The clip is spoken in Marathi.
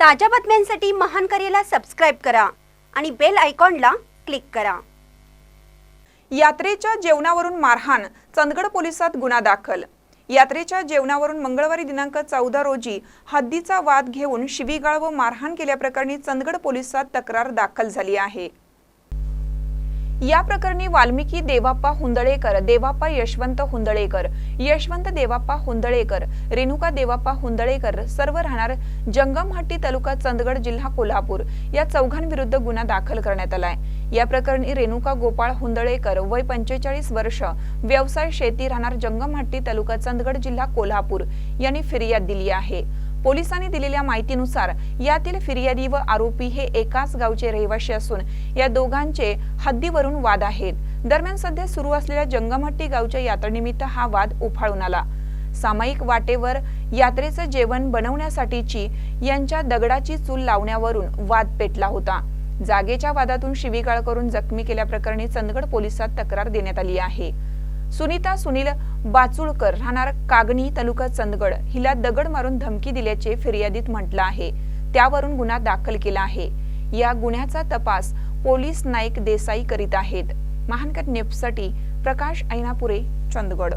ताज्या बातम्यांसाठी महान करेला सबस्क्राईब करा आणि बेल आयकॉनला क्लिक करा. यात्रेच्या जेवणावरून मारहाण चंदगड पोलिसात गुन्हा दाखल. यात्रेच्या जेवणावरून मंगळवारी दिनांक चौदा रोजी हद्दीचा वाद घेऊन शिवीगाळ व मारहाण केल्याप्रकरणी चंदगड पोलिसात तक्रार दाखल झाली आहे. या प्रकरणी वाल्मिकी देवाप्पा हुंदळेकर देवाप्पा यशवंत हुंदळेकर यशवंत देवाप्पा हुंदळेकर रेणुका देवाप्पा हुंदळेकर सर्व राहणार जंगमहट्टी तालुका चंदगड जिल्हा कोल्हापूर या चौघांविरुद्ध गुन्हा दाखल करण्यात आलाय. या प्रकरणी रेणुका गोपाळ हुंदळेकर वय पंचेचाळीस वर्ष व्यवसाय शेती राहणार जंगमहट्टी तालुका चंदगड जिल्हा कोल्हापूर यांनी फिर्याद दिली आहे. पोलिसांनी दिलेल्या माहितीनुसार यातील फिर्यादी व आरोपी हे एकाच गावचे रहिवासी असून या दोघांचे हद्दीवरून वाद आहेत. दरम्यान सध्या सुरू असलेल्या जंगमहट्टी गावच्या यात्रेनिमित्त हा वाद उफाळून आला. सामायिक वाटेवर यात्रेचं जेवण बनवण्यासाठीची यांच्या दगडाची चूल लावण्यावरून वाद पेटला होता. जागेच्या वादातून शिवीगाळ करून जखमी केल्याप्रकरणी चंदगड पोलिसात तक्रार देण्यात आली आहे. सुनीता सुनील बाचुळकर राहणार कागणी तालुका चंदगड. हिला दगड मारून धमकी दिल्याचे फिर्यादीत म्हटलं आहे. त्यावरून गुन्हा दाखल केला आहे. या गुन्ह्याचा तपास पोलीस नाईक देसाई करीत आहेत. महानकर नेपसाठी प्रकाश ऐनापुरे चंदगड.